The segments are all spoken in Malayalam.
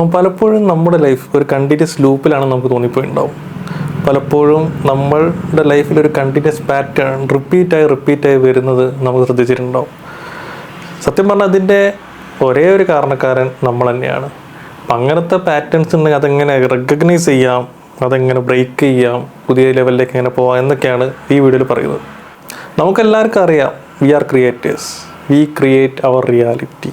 അപ്പം പലപ്പോഴും നമ്മുടെ ലൈഫ് ഒരു കണ്ടിന്യൂസ് ലൂപ്പിലാണ് നമുക്ക് തോന്നിപ്പോയിണ്ടാവും പലപ്പോഴും നമ്മളുടെ ലൈഫിൽ ഒരു കണ്ടിന്യൂസ് പാറ്റേൺ റിപ്പീറ്റായി റിപ്പീറ്റായി വരുന്നത് നമുക്ക് ശ്രദ്ധിച്ചിട്ടുണ്ടാവും. സത്യം പറഞ്ഞാൽ അതിന്റെ ഒരേ ഒരു കാരണക്കാരൻ നമ്മൾ തന്നെയാണ്. അപ്പം അങ്ങനത്തെ പാറ്റേൺസ് ഉണ്ടെങ്കിൽ അതെങ്ങനെ റെക്കഗ്നൈസ് ചെയ്യാം? അതെങ്ങനെ ബ്രേക്ക് ചെയ്യാം? പുതിയ ലെവലിലേക്ക് എങ്ങനെ പോവാം? എന്നൊക്കെയാണ് ഈ വീഡിയോയിൽ പറയുന്നത്. നമുക്കെല്ലാവർക്കും അറിയാം we are creators we create our reality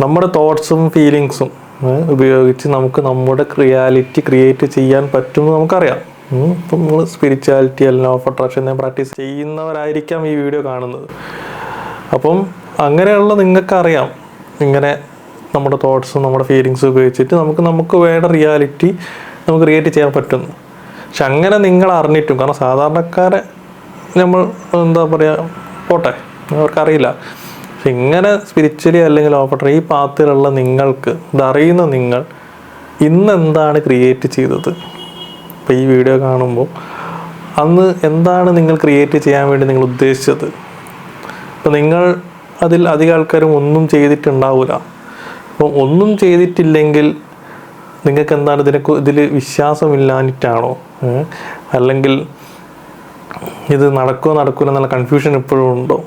നമ്മുടെ തോട്ട്സും ഫീലിങ്സും ഉപയോഗിച്ച് നമുക്ക് നമ്മുടെ റിയാലിറ്റി ക്രിയേറ്റ് ചെയ്യാൻ പറ്റുമെന്ന് നമുക്കറിയാം. ഇപ്പം നമ്മൾ സ്പിരിച്വാലിറ്റി അല്ല ഓഫ് അട്രാക്ഷൻ പ്രാക്ടീസ് ചെയ്യുന്നവരായിരിക്കാം ഈ വീഡിയോ കാണുന്നത്. അപ്പം അങ്ങനെയുള്ള നിങ്ങൾക്കറിയാം. ഇങ്ങനെ നമ്മുടെ തോട്ട്സും നമ്മുടെ ഫീലിങ്സും ഉപയോഗിച്ചിട്ട് നമുക്ക് നമുക്ക് വേണ്ട റിയാലിറ്റി നമുക്ക് ക്രിയേറ്റ് ചെയ്യാൻ പറ്റുന്നു. പക്ഷെ അങ്ങനെ നിങ്ങൾ അറിഞ്ഞിട്ടും കാരണം സാധാരണക്കാരെ നമ്മൾ എന്താ പറയുക പോട്ടെ അവർക്കറിയില്ല. പക്ഷെ ഇങ്ങനെ സ്പിരിച്വലി അല്ലെങ്കിൽ ഓപ്പറേറ്റർ ഈ പാത്തിലുള്ള നിങ്ങൾക്ക് ഇതറിയുന്ന നിങ്ങൾ ഇന്ന് എന്താണ് ക്രിയേറ്റ് ചെയ്തത്? ഇപ്പോൾ ഈ വീഡിയോ കാണുമ്പോൾ അന്ന് എന്താണ് നിങ്ങൾ ക്രിയേറ്റ് ചെയ്യാൻ വേണ്ടി നിങ്ങൾ ഉദ്ദേശിച്ചത്? അപ്പോൾ നിങ്ങൾ അതിൽ അധികം ആൾക്കാരും ഒന്നും ചെയ്തിട്ടുണ്ടാവില്ല അപ്പം ഒന്നും ചെയ്തിട്ടില്ലെങ്കിൽ നിങ്ങൾക്ക് എന്താണ് ഇതിനെ ഇതിൽ വിശ്വാസമില്ലാഞ്ഞിട്ടാണോ? അല്ലെങ്കിൽ ഇത് നടക്കുമോ നടക്കില്ല എന്നുള്ള കൺഫ്യൂഷൻ ഇപ്പോഴും ഉണ്ടോ?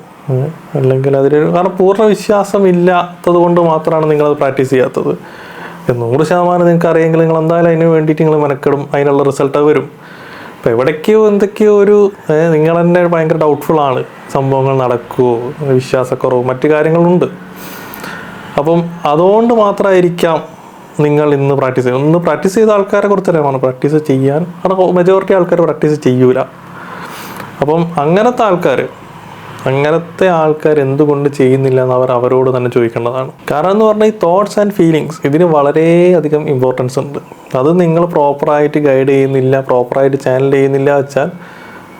അല്ലെങ്കിൽ അതിലൊരു കാരണം പൂർണ വിശ്വാസം ഇല്ലാത്തത് കൊണ്ട് മാത്രമാണ് നിങ്ങളത് പ്രാക്ടീസ് ചെയ്യാത്തത്. നൂറ് ശതമാനം നിങ്ങൾക്ക് അറിയെങ്കിൽ നിങ്ങൾ എന്തായാലും അതിന് വേണ്ടിയിട്ട് നിങ്ങൾ മെനക്കെടും. അതിനുള്ള റിസൾട്ട് വരും. അപ്പോൾ എവിടേക്കോ എന്തൊക്കെയോ ഒരു നിങ്ങൾ തന്നെ ഭയങ്കര ഡൗട്ട്ഫുൾ ആണ്. സംഭവങ്ങൾ നടക്കുമോ വിശ്വാസക്കുറവ്? മറ്റു കാര്യങ്ങളുണ്ട്. അപ്പം അതുകൊണ്ട് മാത്രമായിരിക്കാം നിങ്ങൾ ഇന്ന് പ്രാക്ടീസ് ചെയ്യുന്നത്. ഇന്ന് പ്രാക്ടീസ് ചെയ്ത ആൾക്കാരെ കുറിച്ച് അറിയാമാണ് പ്രാക്ടീസ് ചെയ്യാൻ കാരണം മെജോറിറ്റി ആൾക്കാർ പ്രാക്ടീസ് ചെയ്യൂല. അപ്പം അങ്ങനത്തെ ആൾക്കാർ അങ്ങനത്തെ ആൾക്കാർ എന്തുകൊണ്ട് ചെയ്യുന്നില്ല എന്ന് അവർ അവരോട് തന്നെ ചോദിക്കേണ്ടതാണ്. കാരണം എന്ന് പറഞ്ഞാൽ ഈ തോട്ട്സ് ആൻഡ് ഫീലിങ്സ് ഇതിന് വളരെയധികം ഇമ്പോർട്ടൻസ് ഉണ്ട്. അത് നിങ്ങൾ പ്രോപ്പറായിട്ട് ഗൈഡ് ചെയ്യുന്നില്ല പ്രോപ്പറായിട്ട് ചാനൽ ചെയ്യുന്നില്ല വെച്ചാൽ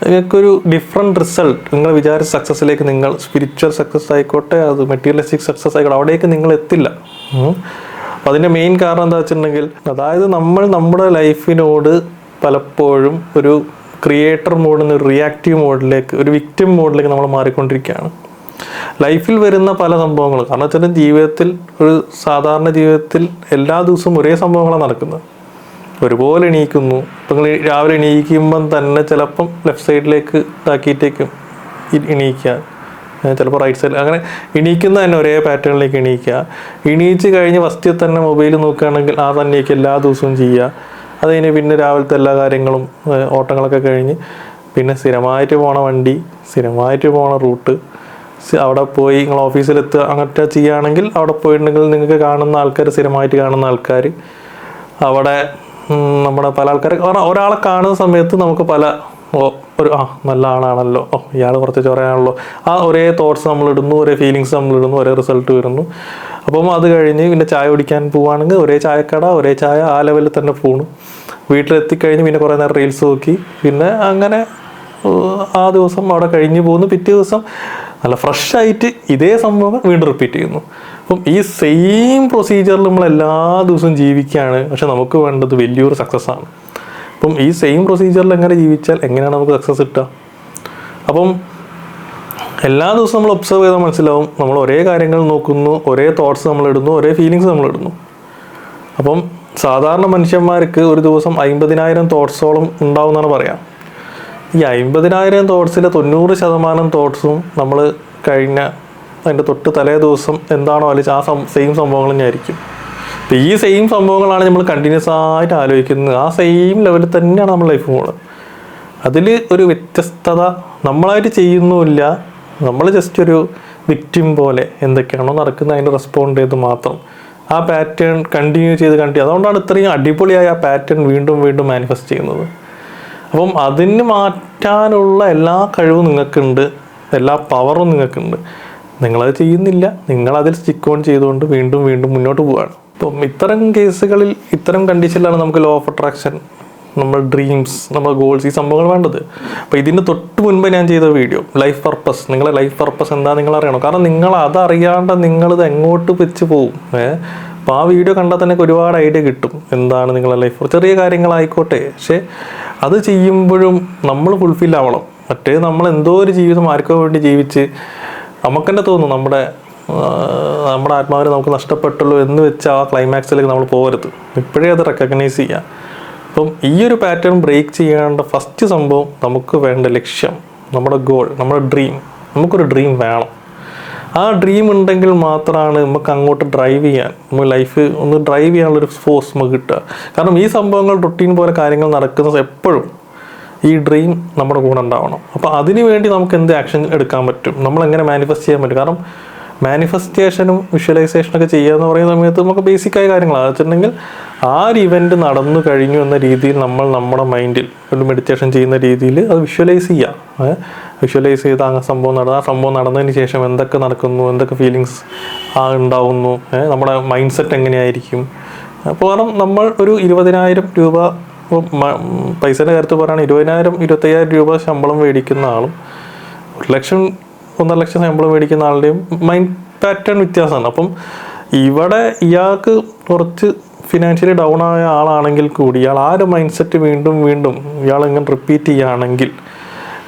നിങ്ങൾക്കൊരു ഡിഫറെന്റ് റിസൾട്ട് നിങ്ങൾ വിചാരിച്ച സക്സസ്സിലേക്ക് നിങ്ങൾ സ്പിരിച്വൽ സക്സസ് ആയിക്കോട്ടെ അത് മെറ്റീരിയലിസ്റ്റിക് സക്സസ് ആയിക്കോട്ടെ അവിടേക്ക് നിങ്ങൾ എത്തില്ല. അപ്പോൾ അതിന്റെ മെയിൻ കാരണം എന്താ വെച്ചിട്ടുണ്ടെങ്കിൽ അതായത് നമ്മൾ നമ്മുടെ ലൈഫിനോട് പലപ്പോഴും ഒരു ക്രിയേറ്റർ മോഡിൽ നിന്ന് റിയാക്റ്റീവ് മോഡിലേക്ക് ഒരു വിക്ടിം മോഡിലേക്ക് നമ്മൾ മാറിക്കൊണ്ടിരിക്കുകയാണ്. ലൈഫിൽ വരുന്ന പല സംഭവങ്ങൾ കാരണം വെച്ചാൽ ജീവിതത്തിൽ ഒരു സാധാരണ ജീവിതത്തിൽ എല്ലാ ദിവസവും ഒരേ സംഭവങ്ങളാണ് നടക്കുന്നത്. ഒരുപോലെ എണീക്കുന്നു ഇപ്പം രാവിലെ എണീക്കുമ്പം തന്നെ ചിലപ്പം ലെഫ്റ്റ് സൈഡിലേക്ക് ഇതാക്കിയിട്ടേക്കും എണീക്കുക. ചിലപ്പോൾ റൈറ്റ് സൈഡിൽ അങ്ങനെ എണീക്കുന്ന തന്നെ ഒരേ പാറ്റേണിലേക്ക് എണീക്കുക. എണീച്ച് കഴിഞ്ഞ് ഫസ്റ്റിൽ തന്നെ മൊബൈൽ നോക്കുകയാണെങ്കിൽ ആ തന്നെയൊക്കെ എല്ലാ ദിവസവും ചെയ്യുക. അത് കഴിഞ്ഞ് പിന്നെ രാവിലത്തെ എല്ലാ കാര്യങ്ങളും ഓട്ടങ്ങളൊക്കെ കഴിഞ്ഞ് പിന്നെ സ്ഥിരമായിട്ട് പോണ വണ്ടി സ്ഥിരമായിട്ട് പോണ റൂട്ട്. അവിടെ പോയി നിങ്ങൾ ഓഫീസിലെത്തുക അങ്ങനത്തെ ചെയ്യുകയാണെങ്കിൽ അവിടെ പോയിട്ടുണ്ടെങ്കിൽ നിങ്ങൾക്ക് കാണുന്ന ആൾക്കാർ സ്ഥിരമായിട്ട് കാണുന്ന ആൾക്കാർ അവിടെ നമ്മുടെ പല ആൾക്കാർ ഒരാളെ കാണുന്ന സമയത്ത് നമുക്ക് പല ഓ ഒരു ആ നല്ല ആളാണല്ലോ. ഓ ഇയാൾ കുറച്ച് ചൊറയാണല്ലോ. ആ ഒരേ തോട്ട്സ് നമ്മളിടുന്നു ഒരേ ഫീലിങ്സ് നമ്മളിടുന്നു ഒരേ റിസൾട്ട് വരുന്നു. അപ്പം അത് കഴിഞ്ഞ് പിന്നെ ചായ കുടിക്കാൻ പോവുകയാണെങ്കിൽ ഒരേ ചായക്കട ഒരേ ചായ ആ ലെവലിൽ തന്നെ പോണു. വീട്ടിലെത്തിക്കഴിഞ്ഞ് പിന്നെ കുറേ നേരം റീൽസ് നോക്കി. പിന്നെ അങ്ങനെ ആ ദിവസം അവിടെ കഴിഞ്ഞ് പോകുന്നു പിറ്റേ ദിവസം നല്ല ഫ്രഷ് ആയിട്ട് ഇതേ സംഭവം വീണ്ടും റിപ്പീറ്റ് ചെയ്യുന്നു. അപ്പം ഈ സെയിം പ്രൊസീജിയറിൽ നമ്മൾ എല്ലാ ദിവസവും ജീവിക്കുകയാണ്. പക്ഷെ നമുക്ക് വേണ്ടത് വലിയൊരു സക്സസ് ആണ്. അപ്പം ഈ സെയിം പ്രൊസീജിയറിൽ എങ്ങനെ ജീവിച്ചാൽ എങ്ങനെയാണ് നമുക്ക് സക്സസ് കിട്ടുക? അപ്പം എല്ലാ ദിവസവും നമ്മൾ ഒബ്സർവ് ചെയ്താൽ മനസ്സിലാവും നമ്മൾ ഒരേ കാര്യങ്ങൾ നോക്കുന്നു ഒരേ തോട്ട്സ് നമ്മൾ ഇടുന്നു ഒരേ ഫീലിങ്സ് നമ്മൾ ഇടുന്നു. അപ്പം സാധാരണ മനുഷ്യന്മാർക്ക് ഒരു ദിവസം അമ്പതിനായിരം തോട്ട്സോളം ഉണ്ടാവുമെന്നാണ് പറയാം. ഈ അമ്പതിനായിരം തോട്ട്സിലെ തൊണ്ണൂറ് ശതമാനം തോട്ട്സും നമ്മൾ കഴിഞ്ഞ അതിന്റെ തൊട്ട് തലേ ദിവസം എന്താണോ അല്ലെങ്കിൽ ആ സെയിം സംഭവങ്ങൾ തന്നെയായിരിക്കും അപ്പോൾ ഈ സെയിം സംഭവങ്ങളാണ് നമ്മൾ കണ്ടിന്യൂസ് ആയിട്ട് ആലോചിക്കുന്നത്. ആ സെയിം ലെവലിൽ തന്നെയാണ് നമ്മൾ ലൈഫ് പോകുന്നത്. അതിൽ ഒരു വ്യത്യസ്തത നമ്മളായിട്ട് ചെയ്യുന്നുമില്ല. നമ്മൾ ജസ്റ്റ് ഒരു വിക്റ്റിം പോലെ എന്തൊക്കെയാണോ നടക്കുന്നത് അതിന് റെസ്പോണ്ട് ചെയ്ത് മാത്രം. ആ പാറ്റേൺ കണ്ടിന്യൂ ചെയ്ത് കണ്ടിന്യൂ അതുകൊണ്ടാണ് ഇത്രയും അടിപൊളിയായ ആ പാറ്റേൺ വീണ്ടും വീണ്ടും മാനിഫെസ്റ്റ് ചെയ്യുന്നത്. അപ്പം അതിന് മാറ്റാനുള്ള എല്ലാ കഴിവും നിങ്ങൾക്കുണ്ട് എല്ലാ പവറും നിങ്ങൾക്കുണ്ട്. നിങ്ങളത് ചെയ്യുന്നില്ല നിങ്ങളതിൽ സ്റ്റിക്ക് ഓൺ ചെയ്തുകൊണ്ട് വീണ്ടും വീണ്ടും മുന്നോട്ട് പോവുകയാണ് അപ്പം ഇത്തരം കേസുകളിൽ ഇത്തരം കണ്ടീഷനിലാണ് നമുക്ക് ലോ ഓഫ് അട്രാക്ഷൻ നമ്മൾ ഡ്രീംസ് നമ്മൾ ഗോൾസ് ഈ സംഭവങ്ങൾ വേണ്ടത്. അപ്പോൾ ഇതിന്റെ തൊട്ട് മുൻപ് ഞാൻ ചെയ്ത വീഡിയോ ലൈഫ് പർപ്പസ് നിങ്ങളെ ലൈഫ് പർപ്പസ് എന്താ നിങ്ങൾ അറിയണം. കാരണം നിങ്ങൾ അതറിയാണ്ട് നിങ്ങളിത് എങ്ങോട്ട് വെച്ച് ഏഹ് അപ്പോൾ ആ വീഡിയോ കണ്ടാൽ തന്നെ ഒരുപാട് ഐഡിയ കിട്ടും. എന്താണ് നിങ്ങളുടെ ലൈഫ് ചെറിയ കാര്യങ്ങളായിക്കോട്ടെ. പക്ഷേ അത് ചെയ്യുമ്പോഴും നമ്മൾ ഫുൾഫിൽ ആവണം. മറ്റേ നമ്മൾ എന്തോ ഒരു ജീവിതം ആർക്കോ വേണ്ടി ജീവിച്ച് നമുക്ക് തന്നെ തോന്നും നമ്മുടെ നമ്മുടെ ആത്മാവിനെ നമുക്ക് നഷ്ടപ്പെട്ടുള്ളൂ എന്ന് വെച്ച് ആ ക്ലൈമാക്സിലേക്ക് നമ്മൾ പോകരുത്. ഇപ്പോഴേ അത് റെക്കഗ്നൈസ് ചെയ്യാം. അപ്പം ഈ ഒരു പാറ്റേൺ ബ്രേക്ക് ചെയ്യേണ്ട ഫസ്റ്റ് സംഭവം നമുക്ക് വേണ്ട ലക്ഷ്യം നമ്മുടെ ഗോൾ നമ്മുടെ ഡ്രീം നമുക്കൊരു ഡ്രീം വേണം. ആ ഡ്രീം ഉണ്ടെങ്കിൽ മാത്രമാണ് നമുക്ക് അങ്ങോട്ട് ഡ്രൈവ് ചെയ്യാൻ നമുക്ക് ലൈഫ് ഒന്ന് ഡ്രൈവ് ചെയ്യാനുള്ളൊരു ഫോഴ്സ് നമുക്ക് കിട്ടുക. കാരണം ഈ സംഭവങ്ങൾ റൊട്ടീൻ പോലെ കാര്യങ്ങൾ നടക്കുന്നത് എപ്പോഴും ഈ ഡ്രീം നമ്മുടെ കൂടെ ഉണ്ടാവണം. അപ്പോൾ അതിനു വേണ്ടി നമുക്ക് എന്ത് ആക്ഷൻ എടുക്കാൻ പറ്റും? നമ്മൾ എങ്ങനെ മാനിഫെസ്റ്റ് ചെയ്യാൻ പറ്റും? കാരണം മാനിഫെസ്റ്റേഷനും വിഷ്വലൈസേഷനൊക്കെ ചെയ്യുക എന്ന് പറയുന്ന സമയത്ത് നമുക്ക് ബേസിക്കായ കാര്യങ്ങളാണ്. വെച്ചിട്ടുണ്ടെങ്കിൽ ആ ഒരു ഇവന്റ് നടന്നു കഴിഞ്ഞു എന്ന രീതിയിൽ നമ്മൾ നമ്മുടെ മൈൻഡിൽ ഒരു മെഡിറ്റേഷൻ ചെയ്യുന്ന രീതിയിൽ അത് വിഷ്വലൈസ് ചെയ്യുക വിഷ്വലൈസ് ചെയ്ത് ആ സംഭവം നടന്ന ആ സംഭവം നടന്നതിന് ശേഷം എന്തൊക്കെ നടക്കുന്നു എന്തൊക്കെ ഫീലിങ്സ് ആ ഉണ്ടാവുന്നു നമ്മുടെ മൈൻഡ് സെറ്റ് എങ്ങനെയായിരിക്കും? അപ്പോൾ കാരണം നമ്മൾ ഒരു ഇരുപതിനായിരം രൂപ പൈസയുടെ കാര്യത്തിൽ പറയുകയാണെങ്കിൽ ഇരുപതിനായിരം ഇരുപത്തയ്യായിരം രൂപ ശമ്പളം മേടിക്കുന്ന ആളും ഒരു ലക്ഷം ഒന്നര ലക്ഷം ശമ്പളം മേടിക്കുന്ന ആളുടെയും മൈൻഡ് പാറ്റേൺ വ്യത്യാസമാണ്. അപ്പം ഇവിടെ ഇയാൾക്ക് കുറച്ച് ഫിനാൻഷ്യലി ഡൗൺ ആയ ആളാണെങ്കിൽ കൂടി ഇയാൾ ആ ഒരു മൈൻഡ് സെറ്റ് വീണ്ടും വീണ്ടും ഇയാൾ ഇങ്ങനെ റിപ്പീറ്റ് ചെയ്യുകയാണെങ്കിൽ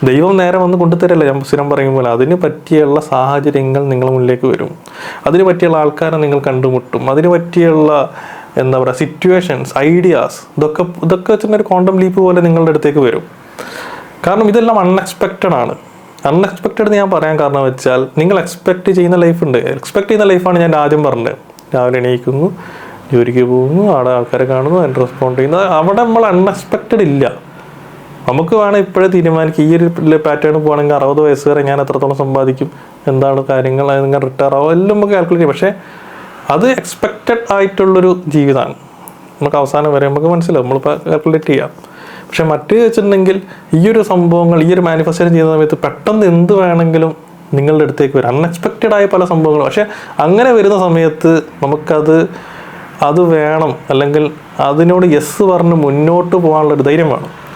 ദൈവം നേരെ വന്ന് കൊണ്ടുതരല്ല ഞാൻ സ്ഥിരം പറയും പോലെ അതിന് പറ്റിയുള്ള സാഹചര്യങ്ങൾ നിങ്ങളുടെ മുന്നിലേക്ക് വരും. അതിന് പറ്റിയുള്ള ആൾക്കാരെ നിങ്ങൾ കണ്ടുമുട്ടും. അതിന് പറ്റിയുള്ള എന്താ പറയുക സിറ്റുവേഷൻസ് ഐഡിയാസ് ഇതൊക്കെ ഇതൊക്കെ വെച്ചിട്ടൊരു ക്വാണ്ടം ലീപ്പ് പോലെ നിങ്ങളുടെ അടുത്തേക്ക് വരും. കാരണം ഇതെല്ലാം അൺഎക്സ്പെക്റ്റഡ് ആണ്. അൺഎക്സ്പെക്റ്റഡ് ഞാൻ പറയാൻ കാരണം വെച്ചാൽ നിങ്ങൾ എക്സ്പെക്റ്റ് ചെയ്യുന്ന ലൈഫ് ഉണ്ട്. എക്സ്പെക്ട് ചെയ്യുന്ന ലൈഫാണ് ഞാൻ ആദ്യം പറഞ്ഞത്. രാവിലെ എണീക്കുന്നു. ജോലിക്ക് പോകുന്നു അവിടെ ആൾക്കാരെ കാണുന്നു അതിന് റെസ്പോണ്ട് ചെയ്യുന്നു. അവിടെ നമ്മൾ അൺഎക്സ്പെക്റ്റഡ് ഇല്ല. നമുക്ക് വേണം ഇപ്പോഴേ തീരുമാനിക്കുക. ഈ ഒരു പാറ്റേൺ പോകുകയാണെങ്കിൽ അറുപത് വയസ്സ് വരെ ഞാൻ എത്രത്തോളം സമ്പാദിക്കും എന്താണ് കാര്യങ്ങൾ നിങ്ങൾ റിട്ടയർ ആവും എല്ലാം നമുക്ക് കാൽക്കുലേറ്റ് ചെയ്യും. പക്ഷേ അത് എക്സ്പെക്റ്റഡ് ആയിട്ടുള്ളൊരു ജീവിതമാണ് നമുക്ക് അവസാനം വരെ നമുക്ക് മനസ്സിലാവും. നമ്മളിപ്പോൾ കാൽക്കുലേറ്റ് ചെയ്യാം. പക്ഷെ മറ്റേ വെച്ചിട്ടുണ്ടെങ്കിൽ ഈ ഒരു സംഭവങ്ങൾ ഈ ഒരു മാനിഫെസ്റ്റേഷൻ ചെയ്യുന്ന സമയത്ത് പെട്ടെന്ന് എന്ത് വേണമെങ്കിലും നിങ്ങളുടെ അടുത്തേക്ക് വരും. അൺഎക്സ്പെക്റ്റഡ് ആയ പല സംഭവങ്ങളും. പക്ഷെ അങ്ങനെ വരുന്ന സമയത്ത് നമുക്കത് അത് വേണം. അല്ലെങ്കിൽ അതിനോട് യെസ് പറഞ്ഞ് മുന്നോട്ട് പോകാനുള്ളൊരു ധൈര്യം വേണം.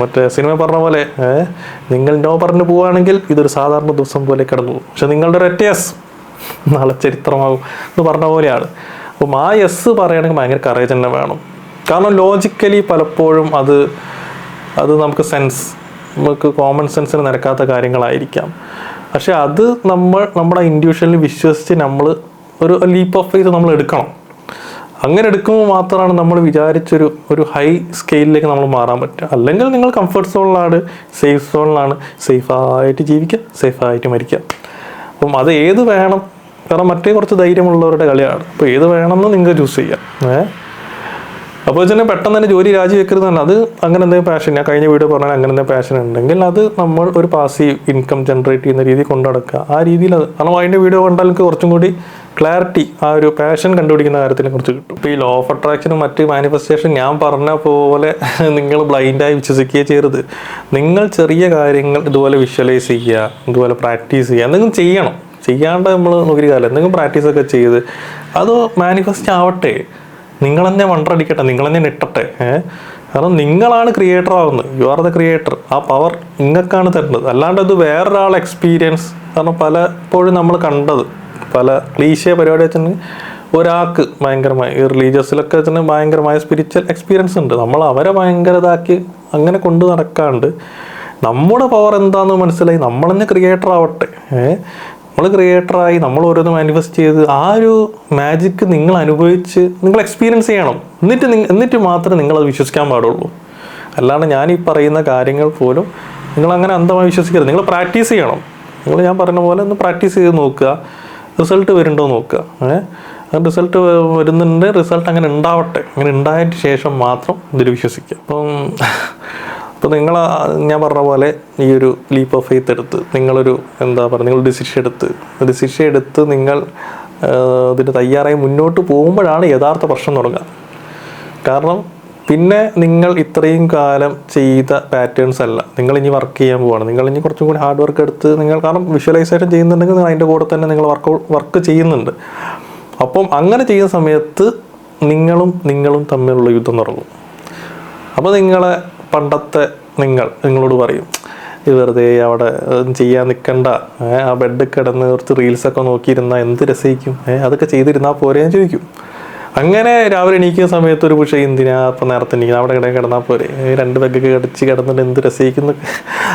മറ്റേ സിനിമ പറഞ്ഞ പോലെ നിങ്ങൾ നോ പറഞ്ഞു പോവുകയാണെങ്കിൽ ഇതൊരു സാധാരണ ദിവസം പോലെ കിടന്നു. പോകും പക്ഷെ നിങ്ങളുടെ ഒരു ഒറ്റ യെസ് നാളെ ചരിത്രമാകും എന്ന് പറഞ്ഞ പോലെയാണ്. അപ്പം ആ യെസ് പറയുകയാണെങ്കിൽ ഭയങ്കര കറേജ് തന്നെ വേണം. കാരണം ലോജിക്കലി പലപ്പോഴും അത് അത് നമുക്ക് സെൻസ് നമുക്ക് കോമൺ സെൻസിന് നിരക്കാത്ത കാര്യങ്ങളായിരിക്കാം. പക്ഷെ അത് നമ്മൾ നമ്മുടെ ഇൻഡിവിഷ്വലിൽ വിശ്വസിച്ച് നമ്മൾ ഒരു ലീപ്പ് ഓഫ് ഫെയ്ത്ത് നമ്മൾ എടുക്കണം. അങ്ങനെ എടുക്കുമ്പോൾ മാത്രമാണ് നമ്മൾ വിചാരിച്ചൊരു ഒരു ഹൈ സ്കെയിലിലേക്ക് നമ്മൾ മാറാൻ പറ്റുക. അല്ലെങ്കിൽ നിങ്ങൾ കംഫർട്ട് സോണിലാണ് സേഫ് സോണിലാണ് സേഫായിട്ട് ജീവിക്കുക സേഫായിട്ട് മരിക്കുക. അപ്പം അത് ഏത് വേണം? കാരണം മറ്റേ കുറച്ച് ധൈര്യമുള്ളവരുടെ കളിയാണ്. അപ്പോൾ ഏത് വേണമെന്ന് നിങ്ങൾക്ക് ചൂസ് ചെയ്യാം. ഏഹ് അപ്പോൾ വെച്ചാൽ പെട്ടെന്ന് തന്നെ ജോലി രാജിവെക്കരുതല്ല അത് അങ്ങനെ എന്തെങ്കിലും പാഷൻ ഞാൻ കഴിഞ്ഞ വീഡിയോ പറഞ്ഞാൽ അങ്ങനെ എന്തെങ്കിലും പാഷൻ ഉണ്ടെങ്കിൽ അത് നമ്മൾ ഒരു പാസീവ് ഇൻകം ജനറേറ്റ് ചെയ്യുന്ന രീതിയിൽ കൊണ്ടു നടക്കുക. ആ രീതിയിൽ അത്. കാരണം അതിന്റെ വീഡിയോ കണ്ടാൽ നിങ്ങൾക്ക് കുറച്ചും കൂടി ക്ലാരിറ്റി ആ ഒരു പാഷൻ കണ്ടുപിടിക്കുന്ന കാര്യത്തിനെ കുറിച്ച് കിട്ടും. ഇപ്പോൾ ഈ ലോ ഓഫ് അട്രാക്ഷനും മറ്റ് മാനിഫെസ്റ്റേഷൻ ഞാൻ പറഞ്ഞ പോലെ നിങ്ങൾ ബ്ലൈൻഡായി വിശ്വസിക്കുകയോ ചെയ്യരുത്. നിങ്ങൾ ചെറിയ കാര്യങ്ങൾ ഇതുപോലെ വിഷ്വലൈസ് ചെയ്യുക ഇതുപോലെ പ്രാക്ടീസ് ചെയ്യുക എന്തെങ്കിലും ചെയ്യണം. ചെയ്യാണ്ട് നമ്മൾ നോക്കി കാലം എന്തെങ്കിലും പ്രാക്ടീസൊക്കെ ചെയ്ത് അത് മാനിഫെസ്റ്റ് ആവട്ടെ. നിങ്ങൾ തന്നെ വണ്ടടിക്കട്ടെ നിങ്ങൾ തന്നെ നെട്ടട്ടെ കാരണം നിങ്ങളാണ് ക്രിയേറ്റർ ആവുന്നത്. യു ആർ ദ ക്രിയേറ്റർ ആ പവർ നിങ്ങൾക്കാണ് തരുന്നത്. അല്ലാണ്ട് അത് വേറൊരാൾ എക്സ്പീരിയൻസ് കാരണം പലപ്പോഴും നമ്മൾ കണ്ടത് പല ക്ലീശിയ പരിപാടി വെച്ചിട്ടുണ്ടെങ്കിൽ ഒരാൾക്ക് ഭയങ്കരമായി ഈ റിലീജിയസിലൊക്കെ വെച്ചിട്ടുണ്ടെങ്കിൽ ഭയങ്കരമായ സ്പിരിച്വൽ എക്സ്പീരിയൻസ് ഉണ്ട്. നമ്മൾ അവരെ ഭയങ്കര ഇതാക്കി അങ്ങനെ കൊണ്ടു നടക്കാണ്ട് നമ്മുടെ പവർ എന്താണെന്ന് മനസ്സിലായി. നമ്മൾ തന്നെ ക്രിയേറ്റർ ആവട്ടെ. നമ്മൾ ക്രിയേറ്ററായി നമ്മൾ ഓരോന്ന് മാനിഫെസ്റ്റ് ചെയ്ത് ആ ഒരു മാജിക്ക് നിങ്ങൾ അനുഭവിച്ച് നിങ്ങൾ എക്സ്പീരിയൻസ് ചെയ്യണം. എന്നിട്ട് എന്നിട്ട് മാത്രമേ നിങ്ങളത് വിശ്വസിക്കാൻ പാടുള്ളൂ. അല്ലാണ്ട് ഞാൻ ഈ പറയുന്ന കാര്യങ്ങൾ പോലും നിങ്ങൾ അങ്ങനെ അന്ധമായി വിശ്വസിക്കരുത്. നിങ്ങൾ പ്രാക്ടീസ് ചെയ്യണം. നിങ്ങൾ ഞാൻ പറഞ്ഞ പോലെ ഒന്ന് പ്രാക്ടീസ് ചെയ്ത് നോക്കുക. റിസൾട്ട് വരുന്നുണ്ടോ നോക്കുക. ഏഹ് റിസൾട്ട് വരുന്നുണ്ട്. റിസൾട്ട് അങ്ങനെ ഉണ്ടാവട്ടെ. അങ്ങനെ ഉണ്ടായതിന് ശേഷം മാത്രം ഇതിൽ വിശ്വസിക്കുക. അപ്പം അപ്പോൾ നിങ്ങൾ ഞാൻ പറഞ്ഞ പോലെ ഈ ഒരു ലീപ്പ് ഓഫ് ഫെയ്ത്ത് എടുത്ത് നിങ്ങളൊരു എന്താ പറയുക നിങ്ങൾ ഡിസിഷൻ എടുത്ത് ഡിസിഷൻ എടുത്ത് നിങ്ങൾ ഇതിന് തയ്യാറായി മുന്നോട്ട് പോകുമ്പോഴാണ് യഥാർത്ഥ പ്രശ്നം തുടങ്ങുക. കാരണം പിന്നെ നിങ്ങൾ ഇത്രയും കാലം ചെയ്ത പാറ്റേൺസ് അല്ല. നിങ്ങൾ ഇനി വർക്ക് ചെയ്യാൻ പോവാണ്. നിങ്ങൾ ഇനി കുറച്ചും കൂടി ഹാർഡ് വർക്ക് എടുത്ത് നിങ്ങൾ കാരണം വിഷ്വലൈസേഷൻ ചെയ്യുന്നുണ്ടെങ്കിൽ നിങ്ങൾ അതിന്റെ കൂടെ തന്നെ നിങ്ങൾ വർക്ക് വർക്ക് ചെയ്യുന്നുണ്ട്. അപ്പം അങ്ങനെ ചെയ്യുന്ന സമയത്ത് നിങ്ങളും നിങ്ങളും തമ്മിലുള്ള യുദ്ധം തുടങ്ങും. അപ്പോൾ നിങ്ങളെ പണ്ടത്തെ നിങ്ങൾ നിങ്ങളോട് പറയും വെറുതെ അവിടെ ചെയ്യാൻ നിൽക്കണ്ട ആ ബെഡ് കിടന്ന് കുറച്ച് റീൽസൊക്കെ നോക്കിയിരുന്നാൽ എന്ത് രസിക്കും? അതൊക്കെ ചെയ്തിരുന്നാൽ പോരെ ഞാൻ ചോദിക്കും. അങ്ങനെ രാവിലെ എണീക്കുന്ന സമയത്ത് ഒരു പക്ഷേ എന്തിനാ അപ്പം നേരത്തെ എണീക്കുന്നത്? അവിടെ കിടന്ന് കിടന്നാൽ പോരെ രണ്ട് പെഗ്ഗൊക്കെ കടിച്ച് കിടന്നിട്ട് എന്ത് രസിക്കുന്നു?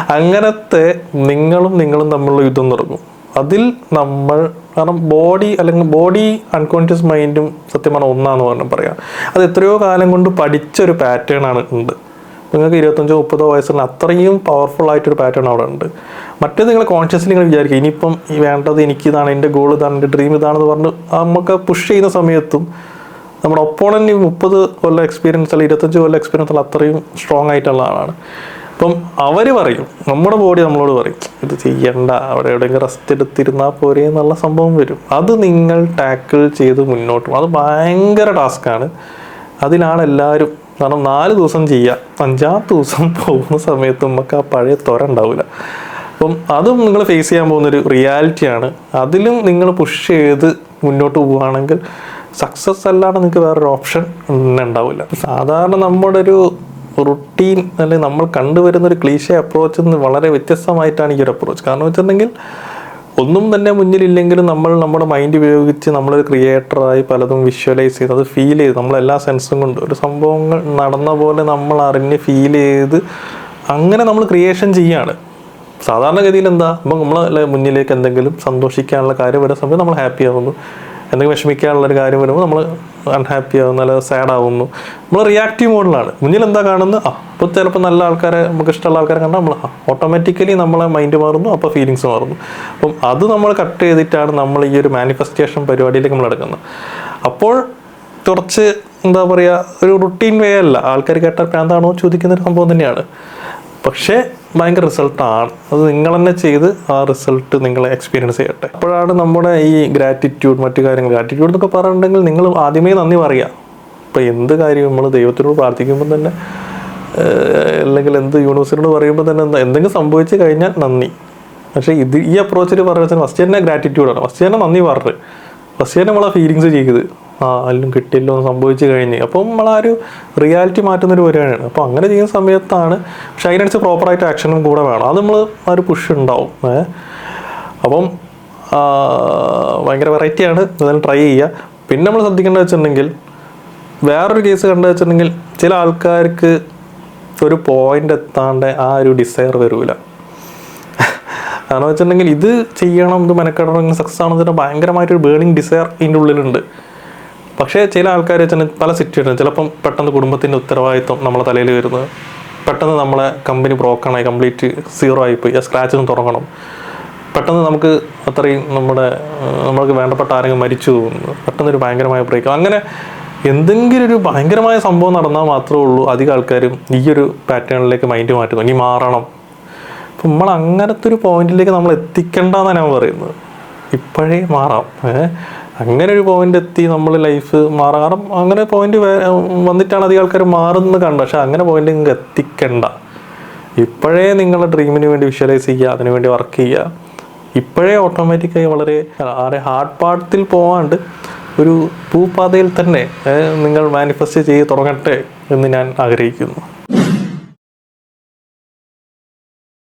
അങ്ങനത്തെ നിങ്ങളും നിങ്ങളും തമ്മിലുള്ള യുദ്ധം തുടങ്ങും. അതിൽ നമ്മൾ കാരണം ബോഡി അല്ലെങ്കിൽ ബോഡി അൺകോൺഷ്യസ് മൈൻഡും സത്യമാണ് ഒന്നാന്ന് പറഞ്ഞാൽ പറയാം അത് എത്രയോ കാലം കൊണ്ട് പഠിച്ചൊരു പാറ്റേൺ ആണ് ഉണ്ട്. നിങ്ങൾക്ക് ഇരുപത്തഞ്ചോ മുപ്പതോ വയസ്സുള്ള അത്രയും പവർഫുൾ ആയിട്ടൊരു പാറ്റേൺ അവിടെ ഉണ്ട്. മറ്റേ നിങ്ങൾ കോൺഷ്യസ്ലി നിങ്ങൾ വിചാരിക്കുക ഇനിയിപ്പം വേണ്ടത് എനിക്കിതാണ് എന്റെ ഗോൾ ഇതാണ് എന്റെ ഡ്രീം ഇതാണെന്ന് പറഞ്ഞ് നമുക്ക് പുഷ് ചെയ്യുന്ന സമയത്തും നമ്മുടെ ഒപ്പോണന്റ് മുപ്പത് കൊല്ലം എക്സ്പീരിയൻസ് അല്ലെങ്കിൽ ഇരുപത്തഞ്ച് കൊല്ലം എക്സ്പീരിയൻസ് ഉള്ള അത്രയും സ്ട്രോങ് ആയിട്ടുള്ള ആളാണ്. അപ്പം അവർ പറയും നമ്മുടെ ബോഡി നമ്മളോട് പറയും ഇത് ചെയ്യണ്ട അവിടെ എവിടെയെങ്കിലും റെസ്റ്റ് എടുത്തിരുന്നാൽ പോരെ എന്നുള്ള സംഭവം വരും. അത് നിങ്ങൾ ടാക്കിൾ ചെയ്ത് മുന്നോട്ട് അത് ഭയങ്കര ടാസ്ക്കാണ് അതിനാണ് എല്ലാവരും കാരണം നാല് ദിവസം ചെയ്യുക അഞ്ചാം ദിവസം പോകുന്ന സമയത്ത് നമുക്ക് ആ പഴയ ത്വര ഉണ്ടാവില്ല അപ്പം അതും നിങ്ങൾ ഫേസ് ചെയ്യാൻ പോകുന്നൊരു റിയാലിറ്റിയാണ് അതിലും നിങ്ങൾ പുഷ് ചെയ്ത് മുന്നോട്ട് പോവുകയാണെങ്കിൽ സക്സസ് അല്ലാതെ നിങ്ങൾക്ക് വേറൊരു ഓപ്ഷൻ ഉണ്ടാവില്ല സാധാരണ നമ്മുടെ ഒരു റുട്ടീൻ അല്ലെങ്കിൽ നമ്മൾ കണ്ടുവരുന്ന ഒരു ക്ലീശ അപ്രോച്ചിൽ നിന്ന് വളരെ വ്യത്യസ്തമായിട്ടാണ് ഈ ഒരു അപ്രോച്ച് കാരണം വെച്ചിട്ടുണ്ടെങ്കിൽ ഒന്നും തന്നെ മുന്നിലില്ലെങ്കിലും നമ്മൾ നമ്മുടെ മൈൻഡ് ഉപയോഗിച്ച് നമ്മളൊരു ക്രിയേറ്ററായി പലതും വിഷ്വലൈസ് ചെയ്ത് അത് ഫീൽ ചെയ്ത് നമ്മളെല്ലാ സെൻസും കൊണ്ട് ഒരു സംഭവങ്ങൾ നടന്ന പോലെ നമ്മൾ അറിഞ്ഞ് ഫീൽ ചെയ്ത് അങ്ങനെ നമ്മൾ ക്രിയേഷൻ ചെയ്യാണ്. സാധാരണഗതിയിൽ എന്താ? അപ്പം നമ്മൾ മുന്നിലേക്ക് എന്തെങ്കിലും സന്തോഷിക്കാനുള്ള കാര്യം വരുന്ന സമയത്ത് നമ്മൾ ഹാപ്പി ആവുന്നു. എന്തെങ്കിലും വിഷമിക്കാനുള്ളൊരു കാര്യം വരുമ്പോൾ നമ്മൾ അൺഹാപ്പി ആവുന്നു നല്ല സാഡ് ആവുന്നു. നമ്മൾ റിയാക്റ്റീവ് മോഡിലാണ് മുന്നിൽ എന്താ കാണുന്നത്? അപ്പോൾ ചിലപ്പോൾ നല്ല ആൾക്കാരെ നമുക്ക് ഇഷ്ടമുള്ള ആൾക്കാരെ കണ്ടാൽ നമ്മൾ ഓട്ടോമാറ്റിക്കലി നമ്മളെ മൈൻഡ് മാറുന്നു അപ്പോൾ ഫീലിങ്സ് മാറുന്നു. അപ്പം അത് നമ്മൾ കട്ട് ചെയ്തിട്ടാണ് നമ്മൾ ഈ ഒരു മാനിഫെസ്റ്റേഷൻ പരിപാടിയിലേക്ക് നമ്മൾ എടുക്കുന്നത്. അപ്പോൾ കുറച്ച് എന്താ പറയുക ഒരു റുട്ടീൻ വേ അല്ല. ആൾക്കാർ കേട്ടാൽ പ്രാന്താണോ ചോദിക്കുന്ന ഒരു സംഭവം തന്നെയാണ്. പക്ഷേ ഭയങ്കര റിസൾട്ടാണ്. അത് നിങ്ങൾ തന്നെ ചെയ്ത് ആ റിസൾട്ട് നിങ്ങൾ എക്സ്പീരിയൻസ് ചെയ്യട്ടെ. അപ്പോഴാണ് നമ്മുടെ ഈ ഗ്രാറ്റിറ്റ്യൂഡ് മറ്റു കാര്യങ്ങൾ. ഗ്രാറ്റിറ്റ്യൂഡ് എന്നൊക്കെ പറഞ്ഞിട്ടുണ്ടെങ്കിൽ നിങ്ങൾ ആദ്യമേ നന്ദി പറയുക. ഇപ്പോൾ എന്ത് കാര്യം നമ്മൾ ദൈവത്തിനോട് പ്രാർത്ഥിക്കുമ്പോൾ തന്നെ അല്ലെങ്കിൽ എന്ത് യൂണിവേഴ്സിനോട് പറയുമ്പോൾ തന്നെ എന്താ എന്തെങ്കിലും സംഭവിച്ചു കഴിഞ്ഞാൽ നന്ദി. പക്ഷേ ഇത് ഈ അപ്രോച്ചിൽ പറയുന്നത് ഫസ്റ്റ് തന്നെ ഗ്രാറ്റിറ്റ്യൂഡാണ് ഫസ്റ്റ് തന്നെ നന്ദി പറഞ്ഞു ഫസ്റ്റ് തന്നെ നമ്മളാ ഫീലിങ്സ് ചെയ്ത് ആ കിട്ടില്ലോ എന്ന് സംഭവിച്ചു കഴിഞ്ഞ്. അപ്പം നമ്മൾ ആ ഒരു റിയാലിറ്റി മാറ്റുന്നൊരു പരിപാടിയാണ്. അപ്പോൾ അങ്ങനെ ചെയ്യുന്ന സമയത്താണ് പക്ഷേ അതിനനുസരിച്ച് പ്രോപ്പറായിട്ട് ആക്ഷനും കൂടെ വേണം. അത് നമ്മൾ ആ ഒരു പുഷ് ഉണ്ടാവും. അപ്പം ഭയങ്കര വെറൈറ്റിയാണ് അതെല്ലാം ട്രൈ ചെയ്യുക പിന്നെ നമ്മൾ ശ്രദ്ധിക്കേണ്ടത് വെച്ചിട്ടുണ്ടെങ്കിൽ വേറൊരു കേസ് കണ്ടു വെച്ചിട്ടുണ്ടെങ്കിൽ ചില ആൾക്കാർക്ക് ഒരു പോയിന്റ് എത്താണ്ട് ആ ഒരു ഡിസയർ വരൂല. കാരണം വെച്ചിട്ടുണ്ടെങ്കിൽ ഇത് ചെയ്യണം ഇത് മെനക്കെടണം ഇങ്ങനെ സക്സസ് ആണെന്ന് ഭയങ്കരമായിട്ടൊരു ബേണിങ് ഡിസയർ ഇതിന്റെ ഉള്ളിലുണ്ട്. പക്ഷേ ചില ആൾക്കാർ വെച്ചിട്ടുണ്ടെങ്കിൽ പല സിറ്റുവേഷൻ ചിലപ്പം പെട്ടെന്ന് കുടുംബത്തിന്റെ ഉത്തരവാദിത്വം നമ്മളെ തലയിൽ വരുന്നത്. പെട്ടെന്ന് നമ്മളെ കമ്പനി ബ്രോക്കണായി കംപ്ലീറ്റ് സീറോ ആയിപ്പോയി ആ സ്ക്രാച്ചിൽ നിന്ന് തുടങ്ങണം പെട്ടെന്ന് നമുക്ക് അത്രയും നമ്മുടെ നമ്മൾക്ക് വേണ്ടപ്പെട്ട ആരെങ്കിലും മരിച്ചു പോകുന്നു പെട്ടെന്ന് ഒരു ഭയങ്കരമായ ബ്രേക്ക് അങ്ങനെ എന്തെങ്കിലും ഒരു ഭയങ്കരമായ സംഭവം നടന്നാൽ മാത്രമേ ഉള്ളൂ. അധികം ആൾക്കാരും ഈ ഒരു പാറ്റേണിലേക്ക് മൈൻഡ് മാറ്റുന്നു. ഇനി മാറണം. അപ്പം നമ്മൾ അങ്ങനത്തെ ഒരു പോയിന്റിലേക്ക് നമ്മൾ എത്തിക്കേണ്ടെന്നാണ് ഞാൻ പറയുന്നത്. ഇപ്പോഴേ മാറാം. ഏ? അങ്ങനെ ഒരു പോയിന്റ് എത്തി നമ്മൾ ലൈഫ് മാറാം. കാരണം അങ്ങനെ പോയിന്റ് വന്നിട്ടാണ് അധികം ആൾക്കാർ മാറുന്നത് കണ്ടത്. പക്ഷെ അങ്ങനെ പോയിന്റ് നിങ്ങൾക്ക് എത്തിക്കണ്ട. ഇപ്പോഴേ നിങ്ങളുടെ ഡ്രീമിന് വേണ്ടി വിഷ്വലൈസ് ചെയ്യുക അതിനു വേണ്ടി വർക്ക് ചെയ്യുക. ഇപ്പോഴേ ഓട്ടോമാറ്റിക്കായി വളരെ ആരെ ഹാർഡ് പാർട്ടിൽ പോവാണ്ട് ഒരു പൂപ്പാതയിൽ തന്നെ നിങ്ങൾ മാനിഫെസ്റ്റ് ചെയ്ത് തുടങ്ങട്ടെ എന്ന് ഞാൻ ആഗ്രഹിക്കുന്നു.